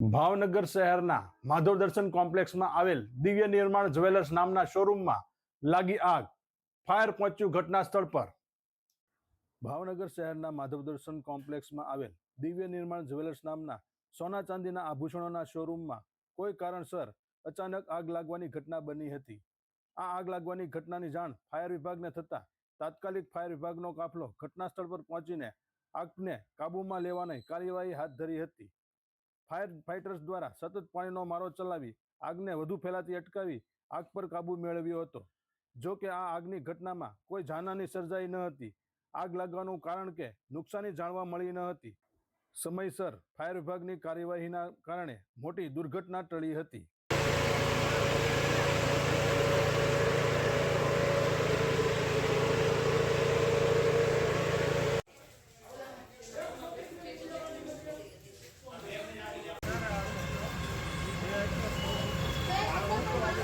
ભાવનગર શહેરના માધવ દર્શન કોમ્પ્લેક્સમાં આવેલ દિવ્ય નિર્માણ જ્વેલર્સ નામના શોરૂમમાં લાગી આગ. ફાયર પહોંચ્યું ઘટના સ્થળ પર. ભાવનગર શહેરના માધવ દર્શન કોમ્પ્લેક્સમાં આવેલ દિવ્ય નિર્માણ જ્વેલર્સ નામના સોના ચાંદીના આભૂષણોના શોરૂમમાં કોઈ કારણસર અચાનક આગ લાગવાની ઘટના બની હતી. આ આગ લાગવાની ઘટનાની જાણ ફાયર વિભાગને થતાં તાત્કાલિક ફાયર વિભાગનો કાફલો ઘટના સ્થળ પર પહોંચીને આગને કાબૂમાં લેવાની કાર્યવાહી હાથ ધરી હતી. ફાયર ફાઇટર્સ દ્વારા સતત પાણીનો મારો ચલાવી, આગને વધુ ફેલાતી અટકાવી, આગ પર કાબુ મેળવ્યો હતો. જો કે આ આગની ઘટનામાં કોઈ જાનહાની સર્જાઈ ન હતી. આગ લાગવાનું કારણ કે નુકસાની જાણવા મળી ન હતી. સમયસર ફાયર વિભાગની કાર્યવાહીના કારણે મોટી દુર્ઘટના ટળી હતી.